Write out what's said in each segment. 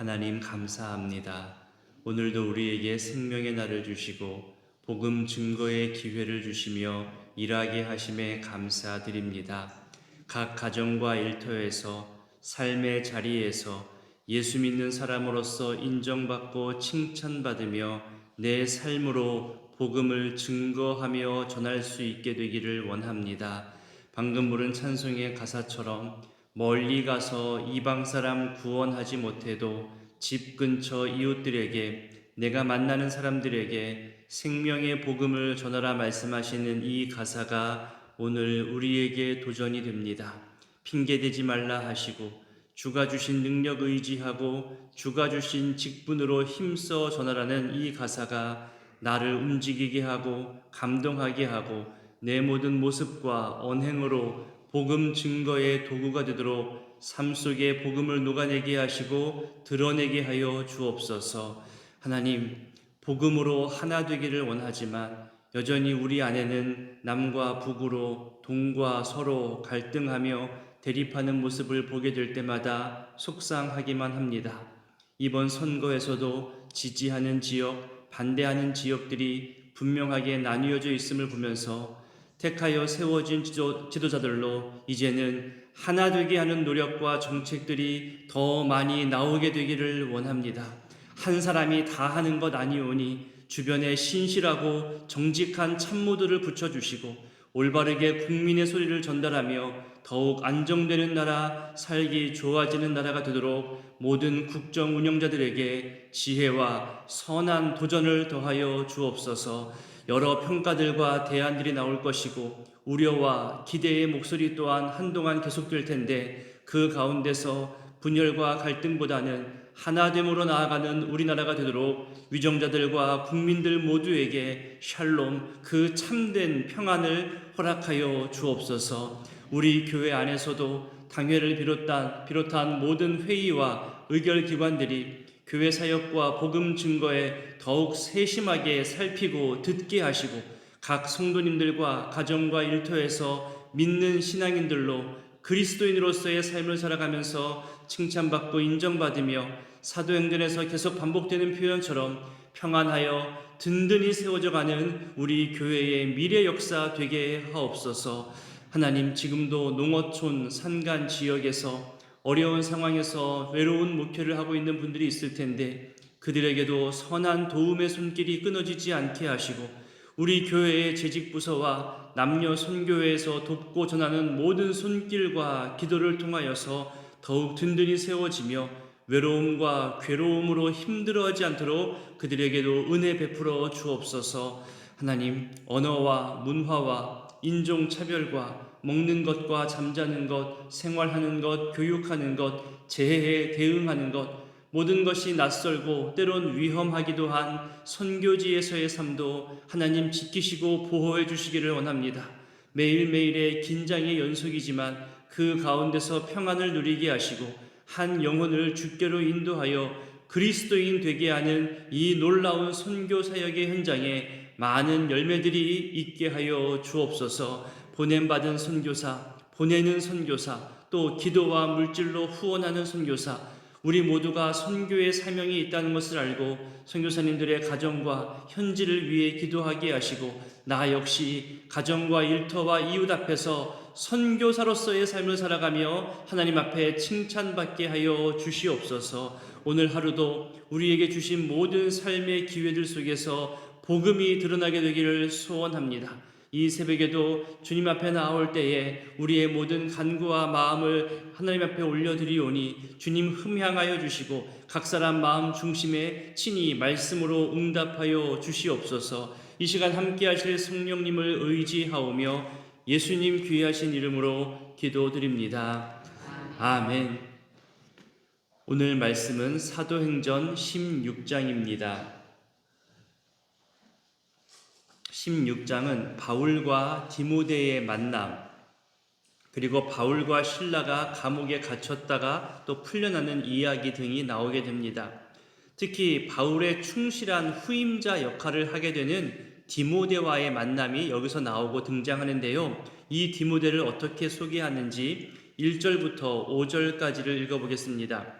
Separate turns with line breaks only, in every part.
하나님 감사합니다. 오늘도 우리에게 생명의 날을 주시고 복음 증거의 기회를 주시며 일하게 하심에 감사드립니다. 각 가정과 일터에서 삶의 자리에서 예수 믿는 사람으로서 인정받고 칭찬받으며 내 삶으로 복음을 증거하며 전할 수 있게 되기를 원합니다. 방금 부른 찬송의 가사처럼 멀리 가서 이방 사람 구원하지 못해도 집 근처 이웃들에게 내가 만나는 사람들에게 생명의 복음을 전하라 말씀하시는 이 가사가 오늘 우리에게 도전이 됩니다. 핑계대지 말라 하시고 주가 주신 능력 의지하고 주가 주신 직분으로 힘써 전하라는 이 가사가 나를 움직이게 하고 감동하게 하고 내 모든 모습과 언행으로 복음 증거의 도구가 되도록 삶 속에 복음을 녹아내게 하시고 드러내게 하여 주옵소서. 하나님, 복음으로 하나 되기를 원하지만 여전히 우리 안에는 남과 북으로 동과 서로 갈등하며 대립하는 모습을 보게 될 때마다 속상하기만 합니다. 이번 선거에서도 지지하는 지역, 반대하는 지역들이 분명하게 나뉘어져 있음을 보면서 택하여 세워진 지도, 지도자들로 이제는 하나 되게 하는 노력과 정책들이 더 많이 나오게 되기를 원합니다. 한 사람이 다 하는 것 아니오니 주변에 신실하고 정직한 참모들을 붙여주시고 올바르게 국민의 소리를 전달하며 더욱 안정되는 나라, 살기 좋아지는 나라가 되도록 모든 국정 운영자들에게 지혜와 선한 도전을 더하여 주옵소서 여러 평가들과 대안들이 나올 것이고 우려와 기대의 목소리 또한 한동안 계속될 텐데 그 가운데서 분열과 갈등보다는 하나됨으로 나아가는 우리나라가 되도록 위정자들과 국민들 모두에게 샬롬 그 참된 평안을 허락하여 주옵소서. 우리 교회 안에서도 당회를 비롯한 비롯한 모든 회의와 의결 기관들이 교회 사역과 복음 증거에 더욱 세심하게 살피고 듣게 하시고 각 성도님들과 가정과 일터에서 믿는 신앙인들로 그리스도인으로서의 삶을 살아가면서 칭찬받고 인정받으며 사도행전에서 계속 반복되는 표현처럼 평안하여 든든히 세워져 가는 우리 교회의 미래 역사 되게 하옵소서. 하나님 지금도 농어촌 산간 지역에서 어려운 상황에서 외로운 목회를 하고 있는 분들이 있을 텐데 그들에게도 선한 도움의 손길이 끊어지지 않게 하시고 우리 교회의 재직 부서와 남녀 선교회에서 돕고 전하는 모든 손길과 기도를 통하여서 더욱 든든히 세워지며 외로움과 괴로움으로 힘들어하지 않도록 그들에게도 은혜 베풀어 주옵소서. 하나님 언어와 문화와 인종 차별과 먹는 것과 잠자는 것, 생활하는 것, 교육하는 것, 재해에 대응하는 것, 모든 것이 낯설고 때론 위험하기도 한 선교지에서의 삶도 하나님 지키시고 보호해 주시기를 원합니다. 매일매일의 긴장의 연속이지만 그 가운데서 평안을 누리게 하시고 한 영혼을 주께로 인도하여 그리스도인 되게 하는 이 놀라운 선교 사역의 현장에 많은 열매들이 있게 하여 주옵소서. 보냄받은 선교사, 보내는 선교사, 또 기도와 물질로 후원하는 선교사, 우리 모두가 선교의 사명이 있다는 것을 알고 선교사님들의 가정과 현지를 위해 기도하게 하시고 나 역시 가정과 일터와 이웃 앞에서 선교사로서의 삶을 살아가며 하나님 앞에 칭찬받게 하여 주시옵소서. 오늘 하루도 우리에게 주신 모든 삶의 기회들 속에서 복음이 드러나게 되기를 소원합니다. 이 새벽에도 주님 앞에 나올 때에 우리의 모든 간구와 마음을 하나님 앞에 올려드리오니 주님 흠향하여 주시고 각 사람 마음 중심에 친히 말씀으로 응답하여 주시옵소서 이 시간 함께 하실 성령님을 의지하오며 예수님 귀하신 이름으로 기도드립니다. 아멘. 오늘 말씀은 사도행전 16장입니다. 16장은 바울과 디모데의 만남, 그리고 바울과 신라가 감옥에 갇혔다가 또 풀려나는 이야기 등이 나오게 됩니다. 특히 바울의 충실한 후임자 역할을 하게 되는 디모데와의 만남이 여기서 나오고 등장하는데요. 이 디모데를 어떻게 소개하는지 1절부터 5절까지를 읽어보겠습니다.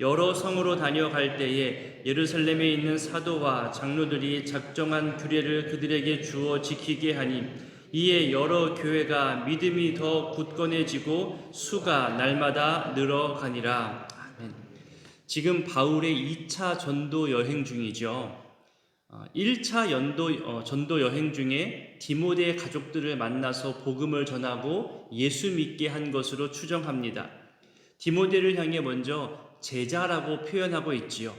여러 성으로 다녀갈 때에 예루살렘에 있는 사도와 장로들이 작정한 규례를 그들에게 주어 지키게 하니 이에 여러 교회가 믿음이 더 굳건해지고 수가 날마다 늘어가니라. 아멘. 지금 바울의 2차 전도 여행 중이죠. 1차 연도, 어, 전도 여행 중에 디모데 가족들을 만나서 복음을 전하고 예수 믿게 한 것으로 추정합니다. 디모데를 향해 먼저 제자라고 표현하고 있지요.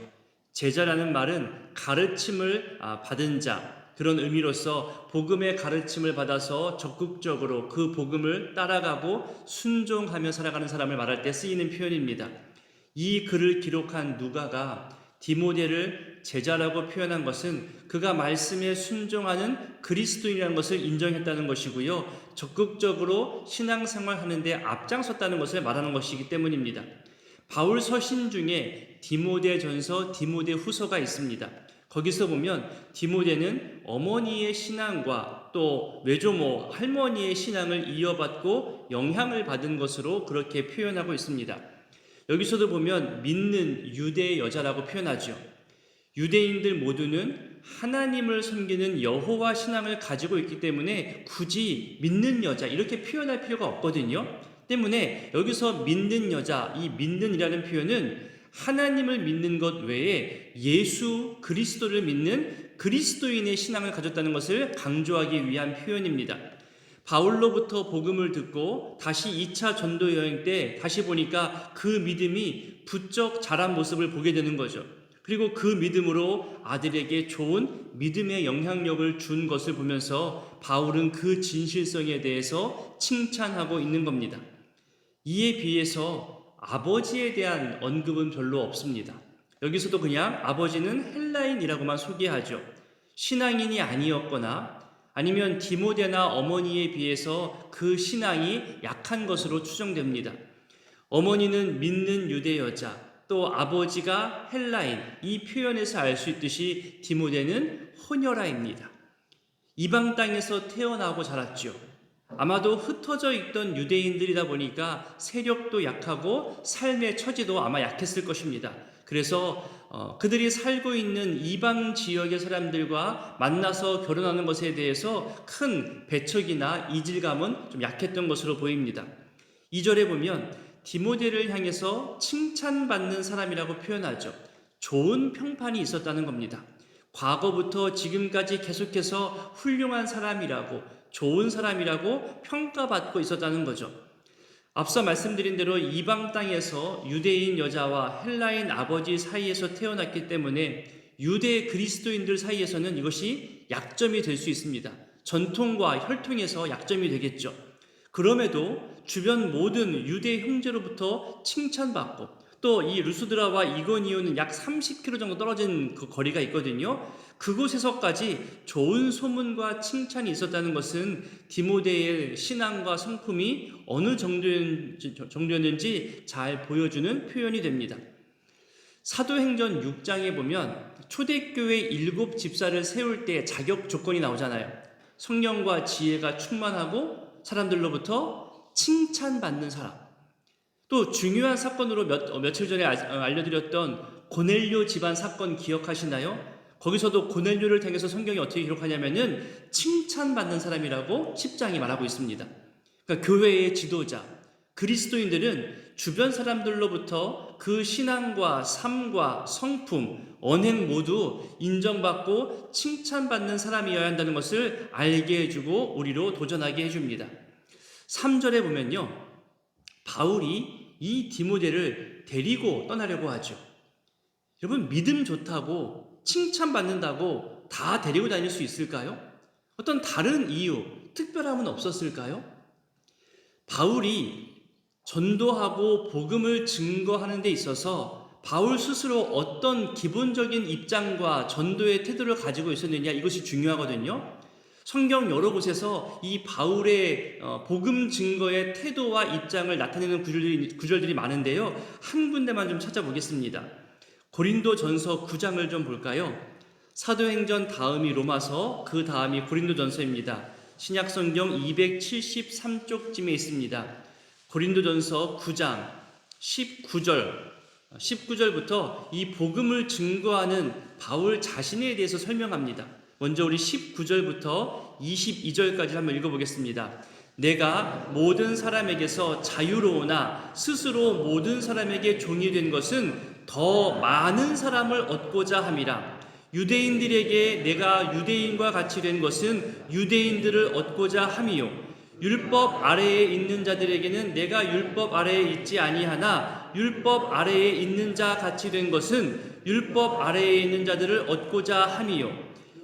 제자라는 말은 가르침을 아, 받은 자 그런 의미로서 복음의 가르침을 받아서 적극적으로 그 복음을 따라가고 순종하며 살아가는 사람을 말할 때 쓰이는 표현입니다. 이 글을 기록한 누가가 디모데를 제자라고 표현한 것은 그가 말씀에 순종하는 그리스도인이라는 것을 인정했다는 것이고요. 적극적으로 신앙생활 하는데 앞장섰다는 것을 말하는 것이기 때문입니다. 바울 서신 중에 디모데 전서, 디모데 후서가 있습니다. 거기서 보면 디모데는 어머니의 신앙과 또 외조모, 할머니의 신앙을 이어받고 영향을 받은 것으로 그렇게 표현하고 있습니다. 여기서도 보면 믿는 유대 여자라고 표현하죠. 유대인들 모두는 하나님을 섬기는 여호와 신앙을 가지고 있기 때문에 굳이 믿는 여자 이렇게 표현할 필요가 없거든요. 때문에 여기서 믿는 여자, 이 믿는이라는 표현은 하나님을 믿는 것 외에 예수 그리스도를 믿는 그리스도인의 신앙을 가졌다는 것을 강조하기 위한 표현입니다. 바울로부터 복음을 듣고 다시 2차 전도 여행 때 다시 보니까 그 믿음이 부쩍 자란 모습을 보게 되는 거죠. 그리고 그 믿음으로 아들에게 좋은 믿음의 영향력을 준 것을 보면서 바울은 그 진실성에 대해서 칭찬하고 있는 겁니다. 이에 비해서 아버지에 대한 언급은 별로 없습니다. 여기서도 그냥 아버지는 헬라인이라고만 소개하죠. 신앙인이 아니었거나 아니면 디모데나 어머니에 비해서 그 신앙이 약한 것으로 추정됩니다. 어머니는 믿는 유대 여자, 또 아버지가 헬라인, 이 표현에서 알 수 있듯이 디모데는 혼혈아입니다. 이방 땅에서 태어나고 자랐죠. 아마도 흩어져 있던 유대인들이다 보니까 세력도 약하고 삶의 처지도 아마 약했을 것입니다. 그래서 어, 그들이 살고 있는 이방 지역의 사람들과 만나서 결혼하는 것에 대해서 큰 배척이나 이질감은 좀 약했던 것으로 보입니다. 2절에 보면 디모데를 향해서 칭찬받는 사람이라고 표현하죠. 좋은 평판이 있었다는 겁니다. 과거부터 지금까지 계속해서 훌륭한 사람이라고 좋은 사람이라고 평가받고 있었다는 거죠. 앞서 말씀드린 대로 이방 땅에서 유대인 여자와 헬라인 아버지 사이에서 태어났기 때문에 유대 그리스도인들 사이에서는 이것이 약점이 될 수 있습니다. 전통과 혈통에서 약점이 되겠죠. 그럼에도 주변 모든 유대 형제로부터 칭찬받고 또 이 루스드라와 이고니오는 약 30km 정도 떨어진 그 거리가 있거든요. 그곳에서까지 좋은 소문과 칭찬이 있었다는 것은 디모데의 신앙과 성품이 어느 정도였는지, 정도였는지 잘 보여주는 표현이 됩니다. 사도행전 6장에 보면 초대교회 일곱 집사를 세울 때 자격 조건이 나오잖아요. 성령과 지혜가 충만하고 사람들로부터 칭찬받는 사람. 또 중요한 사건으로 몇, 어, 며칠 전에 아- 알려드렸던 고넬료 집안 사건 기억하시나요? 거기서도 고넬료를 통해서 성경이 어떻게 기록하냐면은 칭찬받는 사람이라고 10장이 말하고 있습니다. 그러니까 교회의 지도자, 그리스도인들은 주변 사람들로부터 그 신앙과 삶과 성품, 언행 모두 인정받고 칭찬받는 사람이어야 한다는 것을 알게 해주고 우리로 도전하게 해줍니다. 3절에 보면요. 바울이 이 디모데를 데리고 떠나려고 하죠. 여러분, 믿음 좋다고 칭찬받는다고 다 데리고 다닐 수 있을까요? 어떤 다른 이유, 특별함은 없었을까요? 바울이 전도하고 복음을 증거하는 데 있어서 바울 스스로 어떤 기본적인 입장과 전도의 태도를 가지고 있었느냐 이것이 중요하거든요. 성경 여러 곳에서 이 바울의 어, 복음 증거의 태도와 입장을 나타내는 구절들이, 구절들이 많은데요. 한 군데만 좀 찾아보겠습니다. 고린도 전서 9장을 좀 볼까요? 사도행전 다음이 로마서, 그 다음이 고린도 전서입니다. 신약성경 273쪽쯤에 있습니다. 고린도 전서 9장 19절, 19절부터 이 복음을 증거하는 바울 자신에 대해서 설명합니다. 먼저 우리 19절부터 22절까지 한번 읽어보겠습니다. 내가 모든 사람에게서 자유로우나 스스로 모든 사람에게 종이 된 것은 더 많은 사람을 얻고자 함이라. 유대인들에게 내가 유대인과 같이 된 것은 유대인들을 얻고자 함이요. 율법 아래에 있는 자들에게는 내가 율법 아래에 있지 아니하나 율법 아래에 있는 자 같이 된 것은 율법 아래에 있는 자들을 얻고자 함이요.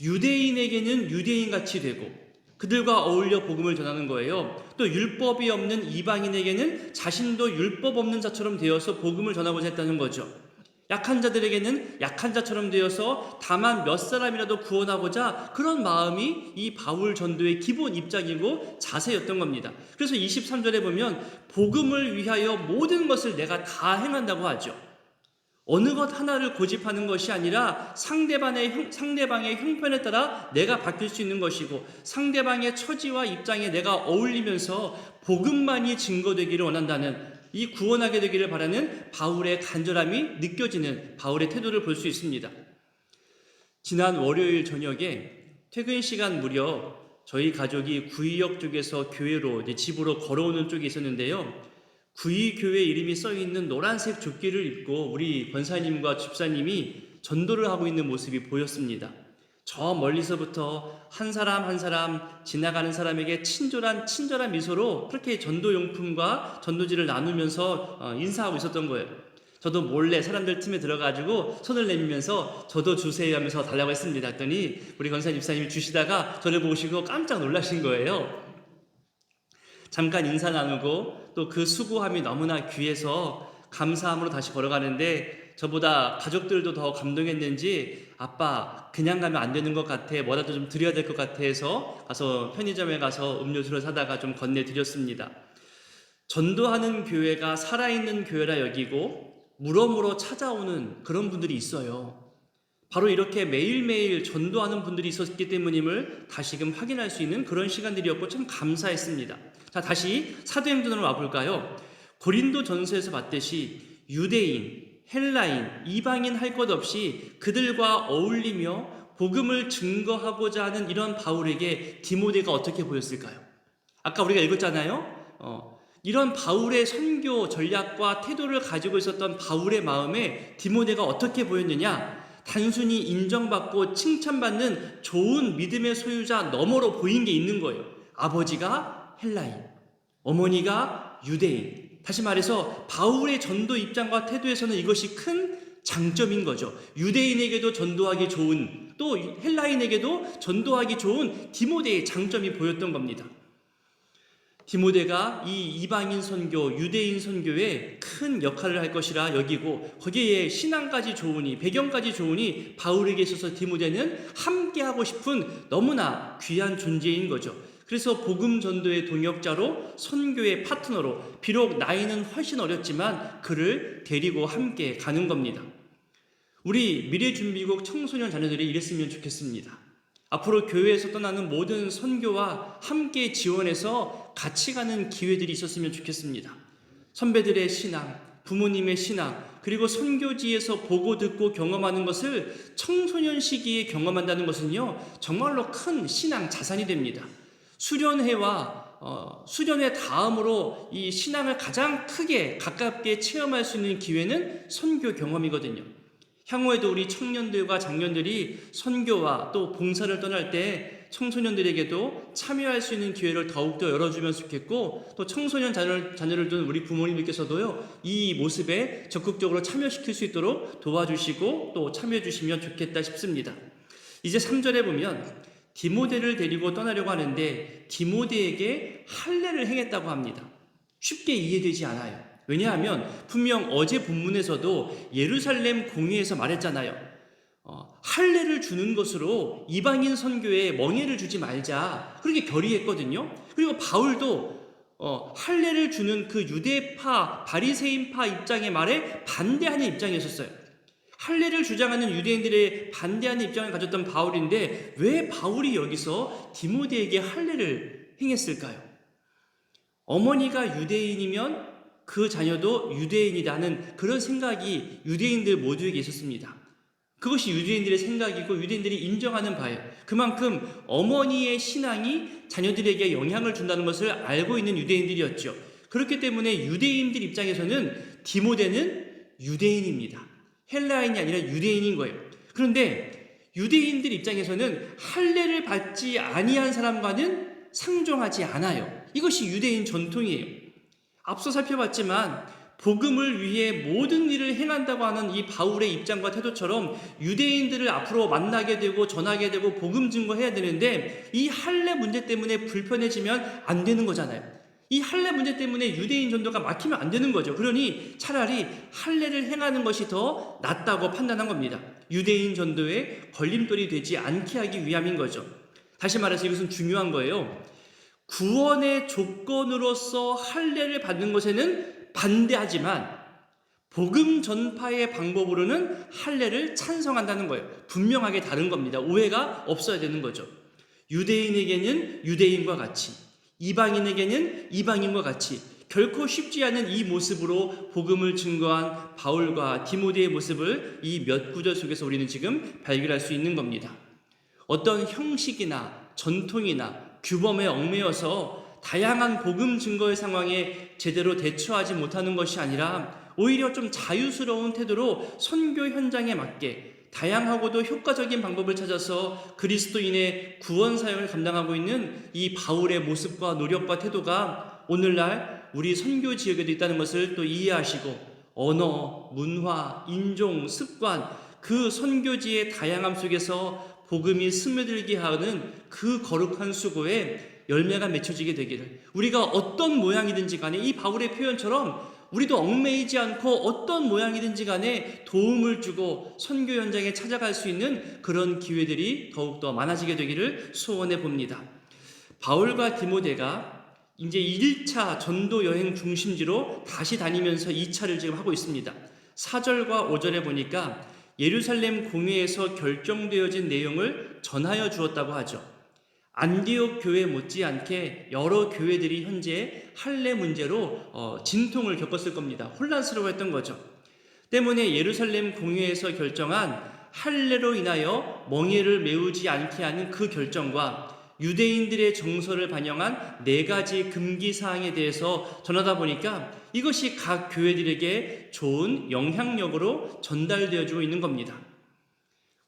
유대인에게는 유대인 같이 되고 그들과 어울려 복음을 전하는 거예요. 또 율법이 없는 이방인에게는 자신도 율법 없는 자처럼 되어서 복음을 전하고자 했다는 거죠. 약한 자들에게는 약한 자처럼 되어서 다만 몇 사람이라도 구원하고자 그런 마음이 이 바울 전도의 기본 입장이고 자세였던 겁니다. 그래서 23절에 보면 복음을 위하여 모든 것을 내가 다 행한다고 하죠. 어느 것 하나를 고집하는 것이 아니라 상대방의, 형, 상대방의 형편에 따라 내가 바뀔 수 있는 것이고 상대방의 처지와 입장에 내가 어울리면서 복음만이 증거되기를 원한다는 이 구원하게 되기를 바라는 바울의 간절함이 느껴지는 바울의 태도를 볼 수 있습니다. 지난 월요일 저녁에 퇴근 시간 무렵 저희 가족이 구의역 쪽에서 교회로 집으로 걸어오는 쪽이 있었는데요. 구의 교회 이름이 써 있는 노란색 조끼를 입고 우리 권사님과 집사님이 전도를 하고 있는 모습이 보였습니다. 저 멀리서부터 한 사람 한 사람 지나가는 사람에게 친절한 친절한 미소로 그렇게 전도 용품과 전도지를 나누면서 어, 인사하고 있었던 거예요. 저도 몰래 사람들 틈에 들어가지고 손을 내밀면서 저도 주세요 하면서 달라고 했습니다. 했더니 우리 권사님 집사님이 주시다가 저를 보시고 깜짝 놀라신 거예요. 잠깐 인사 나누고 또 그 수고함이 너무나 귀해서 감사함으로 다시 걸어가는데 저보다 가족들도 더 감동했는지 아빠 그냥 가면 안 되는 것 같아 뭐라도 좀 드려야 될 것 같아 해서 가서 편의점에 가서 음료수를 사다가 좀 건네드렸습니다. 전도하는 교회가 살아있는 교회라 여기고 물어물어 찾아오는 그런 분들이 있어요. 바로 이렇게 매일매일 전도하는 분들이 있었기 때문임을 다시금 확인할 수 있는 그런 시간들이었고 참 감사했습니다. 자, 다시 사도행전으로 와볼까요? 고린도 전서에서 봤듯이 유대인, 헬라인, 이방인 할 것 없이 그들과 어울리며 복음을 증거하고자 하는 이런 바울에게 디모데가 어떻게 보였을까요? 아까 우리가 읽었잖아요. 어, 이런 바울의 선교 전략과 태도를 가지고 있었던 바울의 마음에 디모데가 어떻게 보였느냐? 단순히 인정받고 칭찬받는 좋은 믿음의 소유자 너머로 보인 게 있는 거예요. 아버지가 헬라인, 어머니가 유대인. 다시 말해서 바울의 전도 입장과 태도에서는 이것이 큰 장점인 거죠. 유대인에게도 전도하기 좋은 또 헬라인에게도 전도하기 좋은 디모데의 장점이 보였던 겁니다. 디모데가 이 이방인 선교, 유대인 선교에 큰 역할을 할 것이라 여기고 거기에 신앙까지 좋으니 배경까지 좋으니 바울에게 있어서 디모데는 함께하고 싶은 너무나 귀한 존재인 거죠. 그래서 복음 전도의 동역자로 선교의 파트너로 비록 나이는 훨씬 어렸지만 그를 데리고 함께 가는 겁니다. 우리 미래준비국 청소년 자녀들이 이랬으면 좋겠습니다. 앞으로 교회에서 떠나는 모든 선교와 함께 지원해서 같이 가는 기회들이 있었으면 좋겠습니다. 선배들의 신앙, 부모님의 신앙, 그리고 선교지에서 보고 듣고 경험하는 것을 청소년 시기에 경험한다는 것은요, 정말로 큰 신앙 자산이 됩니다. 수련회와 어, 수련회 다음으로 이 신앙을 가장 크게 가깝게 체험할 수 있는 기회는 선교 경험이거든요. 향후에도 우리 청년들과 장년들이 선교와 또 봉사를 떠날 때 청소년들에게도 참여할 수 있는 기회를 더욱더 열어주면 좋겠고 또 청소년 자녀를, 자녀를 둔 우리 부모님들께서도요 이 모습에 적극적으로 참여시킬 수 있도록 도와주시고 또 참여해 주시면 좋겠다 싶습니다. 이제 3절에 보면 디모데를 데리고 떠나려고 하는데 디모데에게 할례를 행했다고 합니다. 쉽게 이해되지 않아요. 왜냐하면 분명 어제 본문에서도 예루살렘 공회에서 말했잖아요. 어, 할례를 주는 것으로 이방인 선교에 멍해를 주지 말자 그렇게 결의했거든요. 그리고 바울도 어, 할례를 주는 그 유대파 바리새인파 입장의 말에 반대하는 입장이었어요. 할례를 주장하는 유대인들의 반대하는 입장을 가졌던 바울인데 왜 바울이 여기서 디모데에게 할례를 행했을까요? 어머니가 유대인이면 그 자녀도 유대인이라는 그런 생각이 유대인들 모두에게 있었습니다. 그것이 유대인들의 생각이고 유대인들이 인정하는 바예요. 그만큼 어머니의 신앙이 자녀들에게 영향을 준다는 것을 알고 있는 유대인들이었죠. 그렇기 때문에 유대인들 입장에서는 디모데는 유대인입니다. 헬라인이 아니라 유대인인 거예요. 그런데 유대인들 입장에서는 할례를 받지 아니한 사람과는 상종하지 않아요. 이것이 유대인 전통이에요. 앞서 살펴봤지만 복음을 위해 모든 일을 행한다고 하는 이 바울의 입장과 태도처럼 유대인들을 앞으로 만나게 되고 전하게 되고 복음 증거해야 되는데 이 할례 문제 때문에 불편해지면 안 되는 거잖아요. 이 할례 문제 때문에 유대인 전도가 막히면 안 되는 거죠. 그러니 차라리 할례를 행하는 것이 더 낫다고 판단한 겁니다. 유대인 전도에 걸림돌이 되지 않게 하기 위함인 거죠. 다시 말해서 이것은 중요한 거예요. 구원의 조건으로서 할례를 받는 것에는 반대하지만 복음 전파의 방법으로는 할례를 찬성한다는 거예요. 분명하게 다른 겁니다. 오해가 없어야 되는 거죠. 유대인에게는 유대인과 같이, 이방인에게는 이방인과 같이 결코 쉽지 않은 이 모습으로 복음을 증거한 바울과 디모데의 모습을 이 몇 구절 속에서 우리는 지금 발견할 수 있는 겁니다. 어떤 형식이나 전통이나 규범에 얽매여서 다양한 복음 증거의 상황에 제대로 대처하지 못하는 것이 아니라 오히려 좀 자유스러운 태도로 선교 현장에 맞게 다양하고도 효과적인 방법을 찾아서 그리스도인의 구원 사역을 감당하고 있는 이 바울의 모습과 노력과 태도가 오늘날 우리 선교 지역에도 있다는 것을 또 이해하시고 언어, 문화, 인종, 습관 그 선교지의 다양함 속에서 복음이 스며들게 하는 그 거룩한 수고에 열매가 맺혀지게 되기를 우리가 어떤 모양이든지 간에 이 바울의 표현처럼 우리도 얽매이지 않고 어떤 모양이든지 간에 도움을 주고 선교 현장에 찾아갈 수 있는 그런 기회들이 더욱더 많아지게 되기를 소원해 봅니다. 바울과 디모데가 이제 1차 전도 여행 중심지로 다시 다니면서 2차를 지금 하고 있습니다. 4절과 5절에 보니까 예루살렘 공회에서 결정되어진 내용을 전하여 주었다고 하죠. 안디옥 교회 못지않게 여러 교회들이 현재 할례 문제로 어, 진통을 겪었을 겁니다. 혼란스러워했던 거죠. 때문에 예루살렘 공회에서 결정한 할례로 인하여 멍해를 메우지 않게 하는 그 결정과 유대인들의 정서를 반영한 네 가지 금기 사항에 대해서 전하다 보니까 이것이 각 교회들에게 좋은 영향력으로 전달되어지고 있는 겁니다.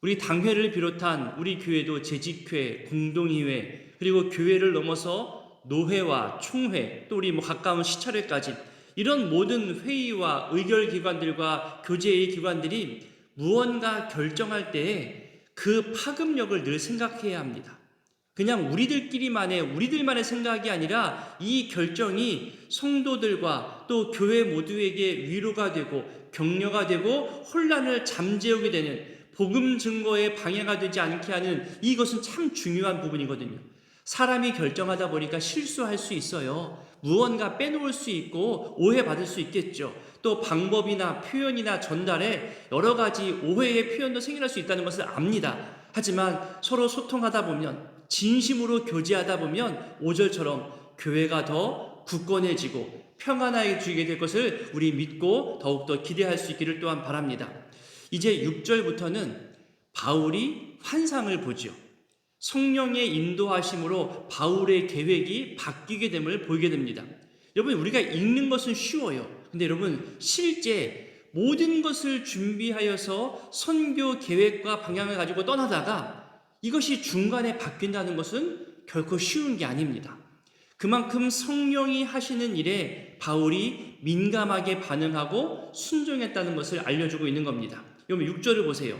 우리 당회를 비롯한 우리 교회도 재직회, 공동의회, 그리고 교회를 넘어서 노회와 총회, 또 우리 뭐 가까운 시찰회까지 이런 모든 회의와 의결 기관들과 교제의 기관들이 무언가 결정할 때에 그 파급력을 늘 생각해야 합니다. 그냥 우리들끼리만의 우리들만의 생각이 아니라 이 결정이 성도들과 또 교회 모두에게 위로가 되고 격려가 되고 혼란을 잠재우게 되는 복음 증거에 방해가 되지 않게 하는 이것은 참 중요한 부분이거든요. 사람이 결정하다 보니까 실수할 수 있어요. 무언가 빼놓을 수 있고 오해받을 수 있겠죠. 또 방법이나 표현이나 전달에 여러 가지 오해의 표현도 생겨날 수 있다는 것을 압니다. 하지만 서로 소통하다 보면 진심으로 교제하다 보면 오절처럼 교회가 더 굳건해지고 평안해지게 될 것을 우리 믿고 더욱더 기대할 수 있기를 또한 바랍니다. 이제 6절부터는 바울이 환상을 보죠. 성령의 인도하심으로 바울의 계획이 바뀌게 됨을 보이게 됩니다. 여러분, 우리가 읽는 것은 쉬워요. 근데 여러분, 실제 모든 것을 준비하여서 선교 계획과 방향을 가지고 떠나다가 이것이 중간에 바뀐다는 것은 결코 쉬운 게 아닙니다. 그만큼 성령이 하시는 일에 바울이 민감하게 반응하고 순종했다는 것을 알려주고 있는 겁니다. 여러분 6절을 보세요.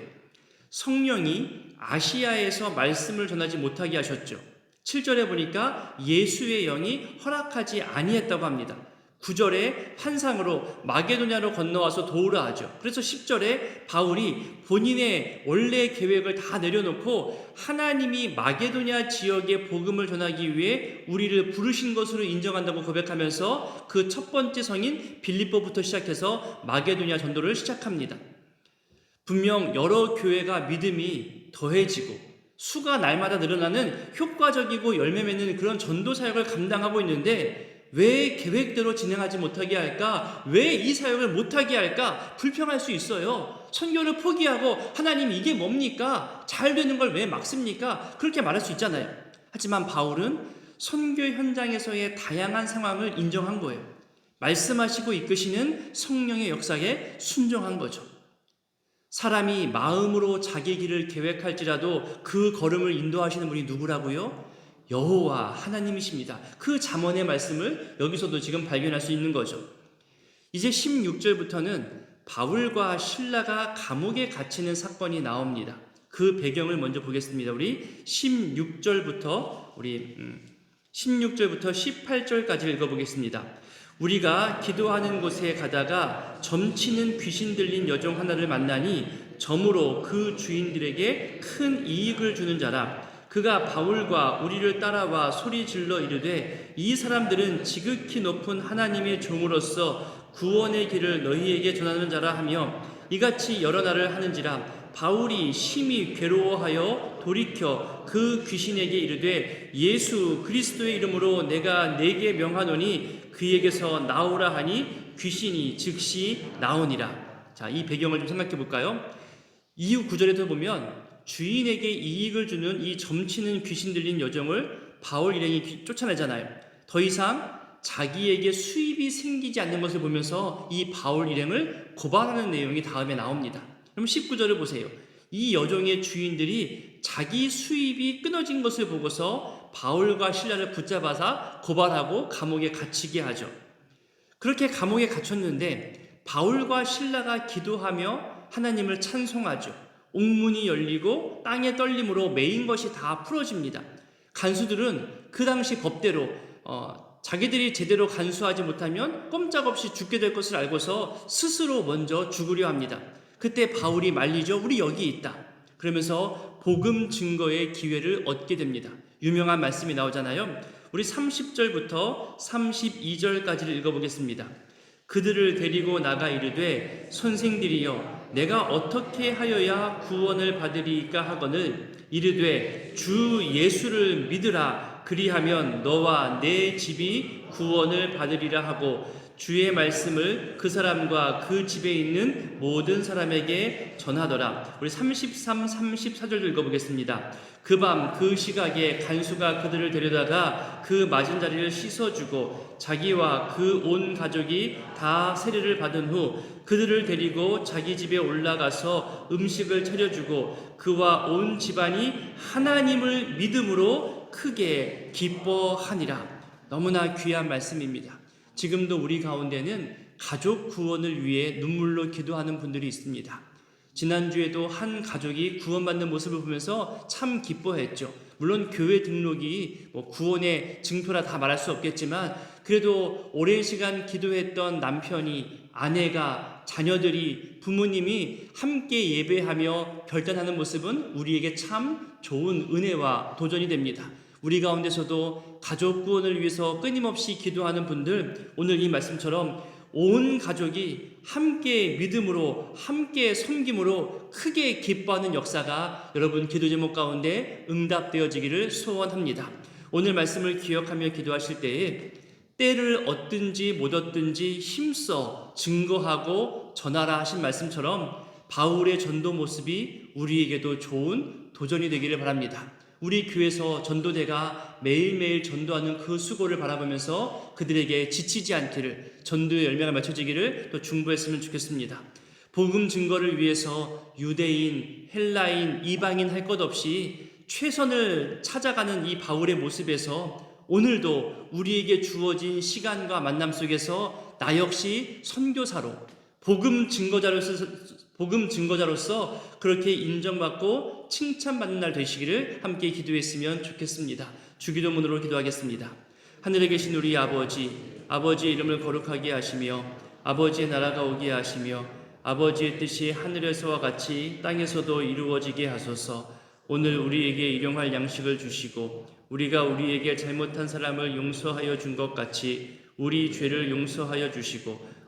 성령이 아시아에서 말씀을 전하지 못하게 하셨죠. 7절에 보니까 예수의 영이 허락하지 아니했다고 합니다. 9절에 환상으로 마게도냐로 건너와서 도우라 하죠. 그래서 10절에 바울이 본인의 원래 계획을 다 내려놓고 하나님이 마게도냐 지역에 복음을 전하기 위해 우리를 부르신 것으로 인정한다고 고백하면서 그 첫 번째 성인 빌립보부터 시작해서 마게도냐 전도를 시작합니다. 분명 여러 교회가 믿음이 더해지고 수가 날마다 늘어나는 효과적이고 열매 맺는 그런 전도 사역을 감당하고 있는데 왜 계획대로 진행하지 못하게 할까? 왜 이 사역을 못하게 할까? 불평할 수 있어요. 선교를 포기하고 하나님 이게 뭡니까? 잘 되는 걸 왜 막습니까? 그렇게 말할 수 있잖아요. 하지만 바울은 선교 현장에서의 다양한 상황을 인정한 거예요. 말씀하시고 이끄시는 성령의 역사에 순종한 거죠. 사람이 마음으로 자기 길을 계획할지라도 그 걸음을 인도하시는 분이 누구라고요? 여호와 하나님이십니다. 그 잠언의 말씀을 여기서도 지금 발견할 수 있는 거죠. 이제 16절부터는 바울과 신라가 감옥에 갇히는 사건이 나옵니다. 그 배경을 먼저 보겠습니다. 우리 16절부터 우리 음, 16절부터 18절까지 읽어보겠습니다. 우리가 기도하는 곳에 가다가 점치는 귀신 들린 여종 하나를 만나니 점으로 그 주인들에게 큰 이익을 주는 자라. 그가 바울과 우리를 따라와 소리 질러 이르되 이 사람들은 지극히 높은 하나님의 종으로서 구원의 길을 너희에게 전하는 자라 하며 이같이 여러 날을 하는지라 바울이 심히 괴로워하여 돌이켜 그 귀신에게 이르되 예수 그리스도의 이름으로 내가 내게 명하노니 그에게서 나오라 하니 귀신이 즉시 나오니라. 자, 이 배경을 좀 생각해 볼까요? 이후 구절에도 보면 주인에게 이익을 주는 이 점치는 귀신 들린 여정을 바울 일행이 쫓아내잖아요. 더 이상 자기에게 수입이 생기지 않는 것을 보면서 이 바울 일행을 고발하는 내용이 다음에 나옵니다. 그럼 19절을 보세요. 이 여종의 주인들이 자기 수입이 끊어진 것을 보고서 바울과 신라를 붙잡아서 고발하고 감옥에 갇히게 하죠. 그렇게 감옥에 갇혔는데 바울과 신라가 기도하며 하나님을 찬송하죠. 옥문이 열리고 땅의 떨림으로 메인 것이 다 풀어집니다. 간수들은 그 당시 법대로 어, 자기들이 제대로 간수하지 못하면 꼼짝없이 죽게 될 것을 알고서 스스로 먼저 죽으려 합니다. 그때 바울이 말리죠. 우리 여기 있다. 그러면서 복음 증거의 기회를 얻게 됩니다. 유명한 말씀이 나오잖아요. 우리 30절부터 32절까지를 읽어보겠습니다. 그들을 데리고 나가 이르되 선생들이여 내가 어떻게 하여야 구원을 받으리까 하거늘 이르되 주 예수를 믿으라 그리하면 너와 내 집이 구원을 받으리라 하고 주의 말씀을 그 사람과 그 집에 있는 모든 사람에게 전하더라. 우리 33, 34절 읽어보겠습니다. 그 밤 그 시각에 간수가 그들을 데려다가 그 맞은 자리를 씻어주고 자기와 그 온 가족이 다 세례를 받은 후 그들을 데리고 자기 집에 올라가서 음식을 차려주고 그와 온 집안이 하나님을 믿음으로 크게 기뻐하니라. 너무나 귀한 말씀입니다. 지금도 우리 가운데는 가족 구원을 위해 눈물로 기도하는 분들이 있습니다. 지난주에도 한 가족이 구원받는 모습을 보면서 참 기뻐했죠. 물론 교회 등록이 뭐 구원의 증표라 다 말할 수 없겠지만 그래도 오랜 시간 기도했던 남편이 아내가 자녀들이 부모님이 함께 예배하며 결단하는 모습은 우리에게 참 좋은 은혜와 도전이 됩니다. 우리 가운데서도 가족 구원을 위해서 끊임없이 기도하는 분들 오늘 이 말씀처럼 온 가족이 함께 믿음으로 함께 섬김으로 크게 기뻐하는 역사가 여러분 기도 제목 가운데 응답되어지기를 소원합니다. 오늘 말씀을 기억하며 기도하실 때에 때를 얻든지 못 얻든지 힘써 증거하고 전하라 하신 말씀처럼 바울의 전도 모습이 우리에게도 좋은 도전이 되기를 바랍니다. 우리 교회에서 전도대가 매일매일 전도하는 그 수고를 바라보면서 그들에게 지치지 않기를 전도의 열매가 맺혀지기를 또 중보했으면 좋겠습니다. 복음 증거를 위해서 유대인, 헬라인, 이방인 할 것 없이 최선을 찾아가는 이 바울의 모습에서 오늘도 우리에게 주어진 시간과 만남 속에서 나 역시 선교사로 복음 증거자로서 복음 증거자로서 그렇게 인정받고 칭찬받는 날 되시기를 함께 기도했으면 좋겠습니다. 주기도문으로 기도하겠습니다. 하늘에 계신 우리 아버지, 아버지의 이름을 거룩하게 하시며 아버지의 나라가 오게 하시며 아버지의 뜻이 하늘에서와 같이 땅에서도 이루어지게 하소서. 오늘 우리에게 일용할 양식을 주시고 우리가 우리에게 잘못한 사람을 용서하여 준 것 같이 우리 죄를 용서하여 주시고